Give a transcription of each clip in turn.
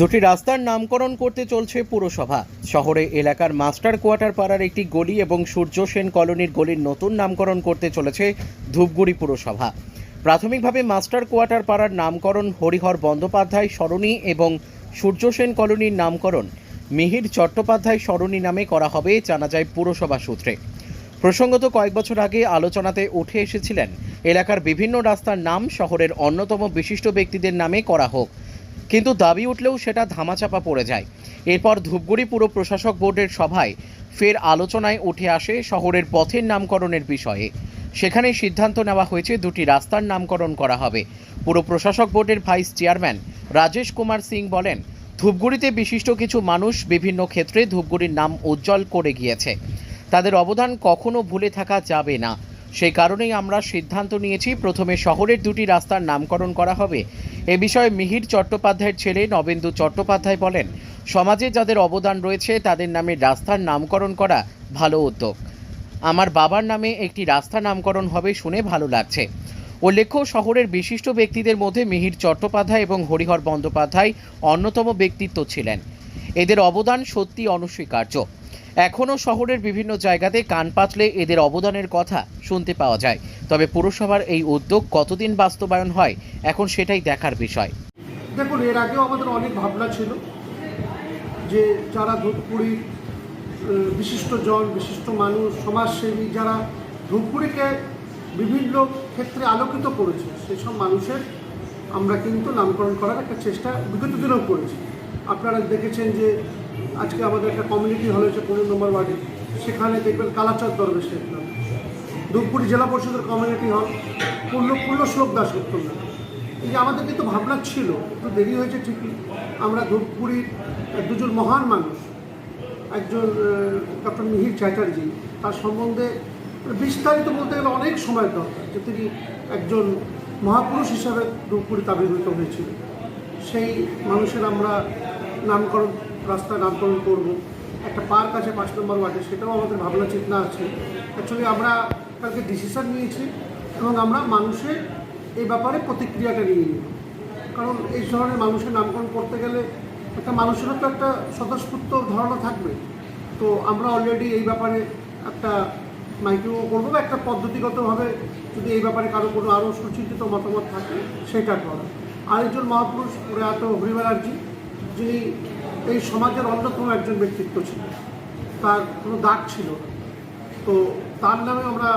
দুটি রাস্তার নামকরণ করতে চলছে পুরসভা। শহরে এলাকার মাস্টার কোয়ার্টার পাড়ার একটি গলি এবং সূর্য সেন কলোনির গলির নতুন নামকরণ করতে চলেছে ধূপগুড়ি পুরসভা। প্রাথমিকভাবে মাস্টার কোয়ার্টার পাড়ার নামকরণ হরিহর বন্দ্যোপাধ্যায় সরণি এবং সূর্য সেন কলোনির নামকরণ মিহির চট্টোপাধ্যায় সরণি নামে করা হবে, জানা যায় পুরসভা সূত্রে। প্রসঙ্গত কয়েক বছর আগে আলোচনাতে উঠে এসেছিলেন, এলাকার বিভিন্ন রাস্তার নাম শহরের অন্যতম বিশিষ্ট ব্যক্তিদের নামে করা হোক। কিন্তু দাবি উঠলেও সেটা ধামাচাপা পড়ে যায়। এরপর ধূপগুড়ি পুর প্রশাসক বোর্ডের সভায় ফের আলোচনায় উঠে আসে শহরের পথের নামকরণের বিষয়ে। সেখানে সিদ্ধান্ত নেওয়া হয়েছে দুটি রাস্তার নামকরণ করা হবে। পুর প্রশাসক বোর্ডের ভাইস চেয়ারম্যান রাজেশ কুমার সিং বলেন, ধূপগুড়িতে বিশিষ্ট কিছু মানুষ বিভিন্ন ক্ষেত্রে ধূপগুড়ির নাম উজ্জ্বল করে গিয়েছে। তাদের অবদান কখনো ভুলে থাকা যাবে না। সেই কারণেই আমরা সিদ্ধান্ত নিয়েছি প্রথমে শহরের দুটি রাস্তার নামকরণ করা হবে। এ বিষয়ে মিহির চট্টোপাধ্যায়ের ছেলে নবেন্দু চট্টোপাধ্যায় বলেন, সমাজে যাদের অবদান রয়েছে, তাদের নামে রাস্তার নামকরণ করা ভালো উদ্যোগ। আমার বাবার নামে একটি রাস্তা নামকরণ হবে শুনে ভালো লাগছে। উল্লেখ্য, শহরের বিশিষ্ট ব্যক্তিদের মধ্যে মিহির চট্টোপাধ্যায় এবং হরিহর বন্দ্যোপাধ্যায় অন্যতম ব্যক্তিত্ব ছিলেন। এদের অবদান সত্যি অনস্বীকার্য। এখনও শহরের বিভিন্ন জায়গাতে কান পাতলে এদের অবদানের কথা শুনতে পাওয়া যায়। তবে পুরসভার এই উদ্যোগ কতদিন বাস্তবায়ন হয়, এখন সেটাই দেখার বিষয়। দেখুন, এর আগেও আমাদের অনেক ভাবনা ছিল যে যারা ধূপগুড়ি বিশিষ্ট জন, বিশিষ্ট মানুষ, সমাজসেবী যারা ধূপগুড়িকে বিভিন্ন ক্ষেত্রে আলোকিত করেছে, সেসব মানুষের আমরা কিন্তু নামকরণ করার একটা চেষ্টা বিগত দিনেও করেছি। আপনারা দেখেছেন যে আজকে আমাদের একটা কমিউনিটি হল হয়েছে, পনেরো নম্বর ওয়ার্ডে। সেখানে দেখবেন কালাচাঁদ দরবেশ নাম। ধূপগুড়ি জেলা পরিষদের কমিউনিটি হল পূর্ণ পূর্ণ শ্লোক দাস উত্তর এই আমাদের কিন্তু ভাবনা ছিল, একটু দেরি হয়েছে ঠিকই। আমরা ধূপগুড়ির দুজন মহান মানুষ, একজন ডক্টর মিহির চ্যাটার্জি, তার সম্বন্ধে বিস্তারিত বলতে গেলে অনেক সময় দরকার, যে তিনি একজন মহাপুরুষ হিসাবে ধূপগুড়িতে আবির্ভূত হয়েছিল সেই মানুষের আমরা নামকরণ রাস্তা নামকরণ করব। একটা পার্ক আছে, পাঁচ নম্বর ওয়ার্ডে, সেটাও আমাদের ভাবনা চিন্তা আছে। অ্যাকচুয়ালি আমরা কালকে ডিসিশন নিয়েছি এবং আমরা মানুষের এই ব্যাপারে প্রতিক্রিয়াটা নিয়ে নিই কারণ এই ধরনের মানুষের নামকরণ করতে গেলে একটা মানুষেরও তো একটা স্বতঃস্ফূর্ত ধারণা থাকবে। তো আমরা অলরেডি এই ব্যাপারে একটা মাইকিং করব বা একটা পদ্ধতিগতভাবে যদি এই ব্যাপারে কারও কোনো আরও সুচিন্তিত মতামত থাকে, সেটা করা। আরেকজন মহাপুরুষ প্রয়াত হরি ব্যানার্জি যিনি এই সমাজের অন্যতম একজন ব্যক্তিত্ব ছিল। তার কোনো দাগ ছিল তো তার নামে আমরা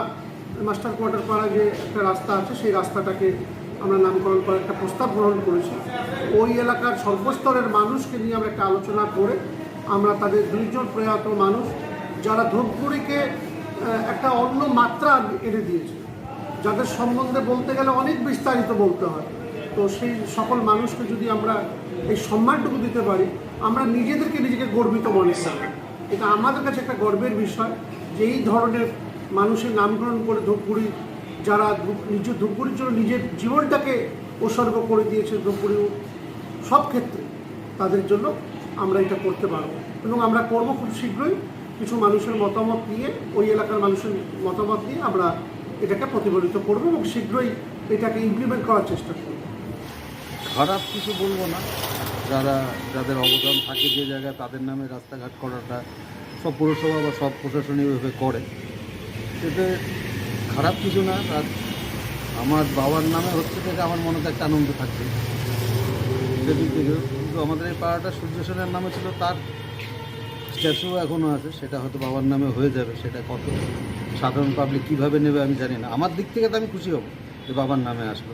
মাস্টার কোয়ার্টার পাড়া যে একটা রাস্তা আছে, সেই রাস্তাটাকে আমরা নামকরণ করার একটা প্রস্তাব গ্রহণ করেছি। ওই এলাকার সর্বস্তরের মানুষকে নিয়ে আমরা একটা আলোচনা করে আমরা তাদের দুইজন প্রয়াত মানুষ, যারা ধূপগুড়িকে একটা অন্য মাত্রা এনে দিয়েছে। যাদের সম্বন্ধে বলতে গেলে অনেক বিস্তারিত বলতে হয়। তো সেই সকল মানুষকে যদি আমরা এই সম্মানটুকু দিতে পারি, আমরা নিজেদেরকে নিজেকে গর্বিত মনে করি। এটা আমাদের কাছে একটা গর্বের বিষয় যে এই ধরনের মানুষের নামকরণ করে ধূপগুড়ি, যারা নিজ ধূপগুড়ির জন্য নিজের জীবনটাকে উৎসর্গ করে দিয়েছে ধূপগুড়ি সব ক্ষেত্রে, তাদের জন্য আমরা এটা করতে পারব। এবং আমরা করব খুব শীঘ্রই কিছু মানুষের মতামত নিয়ে, ওই এলাকার মানুষের মতামত নিয়ে আমরা এটাকে প্রতিফলিত করব এবং শীঘ্রই এটাকে ইমপ্লিমেন্ট করার চেষ্টা করব। খারাপ কিছু বলব না। যারা, যাদের অবদান থাকে যে জায়গায়, তাদের নামে রাস্তাঘাট করাটা সব পুরসভা বা সব প্রশাসনিকভাবে করে। এতে খারাপ কিছু না, আর আমার বাবার নামে হচ্ছে থেকে আমার মনে একটা আনন্দ থাকবে। সেদিক থেকে কিন্তু আমাদের এই পাড়াটা সূর্য সেনের নামে ছিল, তার স্ট্যাচু এখনও আছে, সেটা হয়তো বাবার নামে হয়ে যাবে, সেটা কত সাধারণ পাবলিক কীভাবে নেবে আমি জানি না। আমার দিক থেকে তো আমি খুশি হব যে বাবার নামে আসবে।